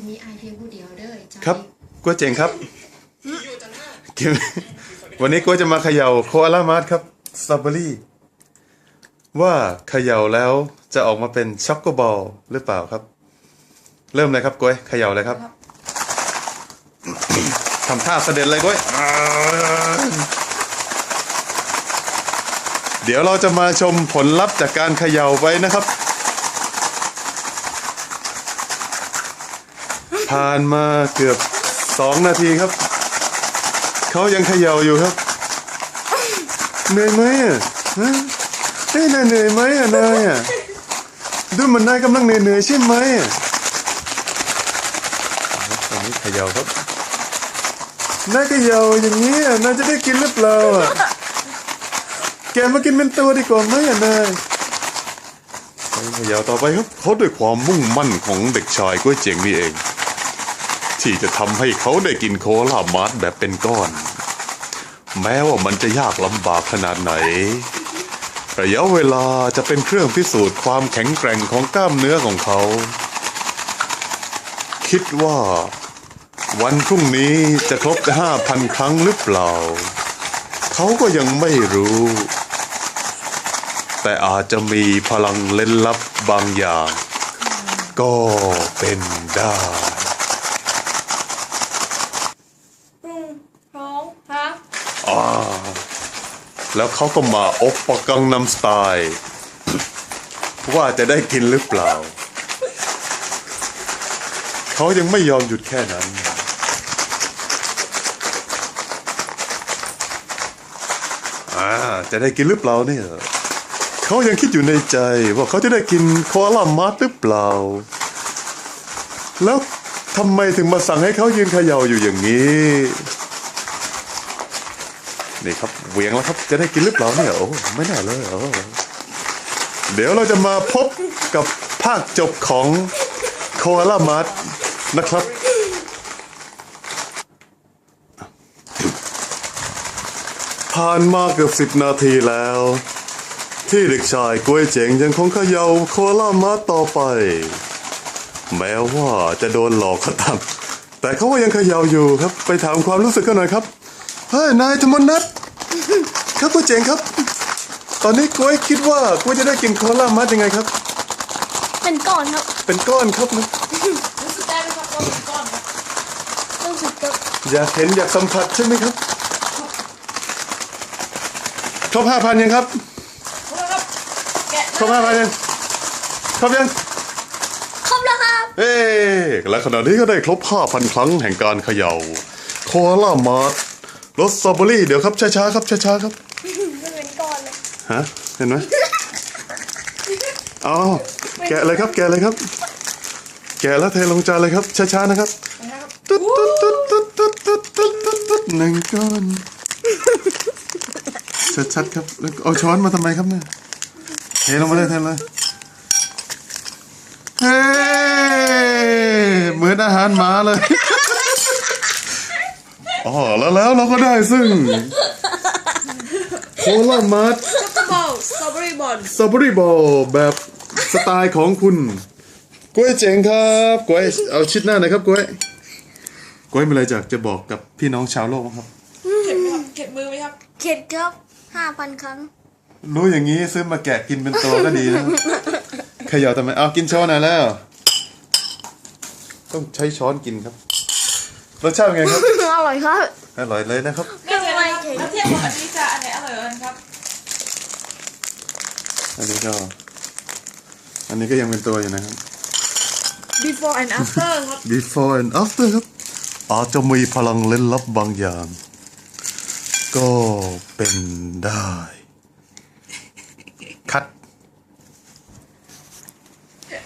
จะมีไอเพียงผู้เดียวเด้อจอยครับกล้วเจ๋งครับวันนี้กล้วจะมาเขย่าโคอาลามาร์ครับสตรอเบอรี่ว่าเขย่าแล้วจะออกมาเป็นช็อกโกบอลหรือเปล่าครับ เริ่มเลยครับก้วยเขย่าเลยครับทำท่าเสด็จเลยก้วยเดี๋ยวเราจะมาชมผลลัพธ์จากการเขย่าไปนะครับ ผ่านมาเกือบสองนาทีครับ เขายังเขย่าอยู่ครับ เหนื่อยไหมอะฮะเฮ้ยนายเหนื่อยไหมอะนายอะดูเหมือนนายกำลังเหนื่อยๆใช่ไหมอะตอนนี้เขย่าครับนายเขย่าอย่างนี้อะนายจะได้กินหรือเปล่าอะแกมากินเป็นตัวดีกว่าไหมอะนายเขย่าต่อไปครับเขาด้วยความมุ่งมั่นของเด็กชายกล้วยเจียงนี่เอง ที่จะทำให้เขาได้กินโคลามาร์แบบเป็นก้อน แม้ว่ามันจะยากลำบากขนาดไหนระยะเวลาจะเป็นเครื่องพิสูจน์ความแข็งแกร่งของกล้ามเนื้อของเขา คิดว่า วันพรุ่งนี้จะครบห้าพันครั้งหรือเปล่า เขาก็ยังไม่รู้ แต่อาจจะมีพลังเล่นลับบางอย่าง ก็เป็นได้ ปรุงท้องพัก อ่าแล้วเขาก็มาอบปะกังนำสไตล์ว่าจะได้กินหรือเปล่า เขายังไม่ยอมหยุดแค่นั้น อ่า จะได้กินหรือเปล่าเนี่ยเขายังคิดอยู่ในใจว่าเขาจะได้กินโคอาลามาร์หรือเปล่า แล้วทำไมถึงมาสั่งให้เขายืนเขย่าอยู่อย่างนี้ นี่ครับเวียงแล้วครับจะได้กินหรือเปล่าเนี่ยโอ้ไม่แน่เลยโอ้เดี๋ยวเราจะมาพบกับภาคจบของโคอาลามัดนะครับ ผ่านมาเกือบสิบนาทีแล้ว ที่เด็กชายกล้วยเจ๋งยังคงเขย่าโคอาลามัดต่อไป แม้ว่าจะโดนหลอกก็ตามแต่เขาก็ยังเขย่าอยู่ครับ ไปถามความรู้สึกกันหน่อยครับ เฮ้ยนายธรรมนัทครับผู้เจ๋งครับ ตอนนี้กล้วยคิดว่ากล้วยจะได้กินโคลามัดยังไงครับ เป็นก้อนครับ เป็นก้อนครับนะรู้สึกได้ไหมครับว่าเป็นก้อนครับรู้สึกกับอยากเห็นอยากสัมผัสใช่ไหมครับครบห้าพันยังครับครับแกะครบห้าพันยังครบยังครบแล้วครับเอ๊และขณะนี้ก็ได้ครบห้าพันครั้งแห่งการเขย่าโคลามัด รสสตรอเบอรี่เดี๋ยวครับช้าๆครับช้าๆครับมันเป็นก้อนเลยฮะเห็นไหมเอาแกะเลยครับ แกะเลยครับ แกะแล้วเทลงจานเลยครับช้าๆนะครับนะครับตุ๊ดตุ๊ดตุ๊ดตุ๊ดตุ๊ดตุ๊ดตุ๊ดตุ๊ดตุ๊ดหนึ่งก้อนชัดๆครับแล้วเอาช้อนมาทำไมครับเนี่ยเทลงมาเลยเทเลยเฮ้เหมือนอาหารหมาเลย อ๋อแล้วแล้วเราก็ได้ซึ่งโคลามัดช็อกโกบอลสตรอเบอรี่บอลสตรอเบอรี่บอลแบบสไตล์ของคุณกล้วยเจ๋งครับกล้วยเอาชิดหน้าหน่อยครับกล้วยกล้วยมีอะไรจากจะบอกกับพี่น้องชาวโลกบ้างครับ เข็ดไหมครับเข็ดมือไหมครับ เข็ดครับห้าพันครั้ง รู้อย่างนี้ซื้อมาแกะกินเป็นตัวก็ดีนะเขย่าทำไมเอากินช้อนหน่อยแล้ว ต้องใช้ช้อนกินครับ รสชาติเป็นไงครับ อร่อยครับอร่อยเลยนะครับไม่เป็นไรครับแล้วเทียบกับอันนี้จะอันไหนอร่อยกว่ากันครับ อันนี้ก็ อันนี้ก็ยังเป็นตัวอยู่นะครับ before and after ครับ before and after ครับอาจจะมีพลังเล่นลับบางอย่าง ก็เป็นได้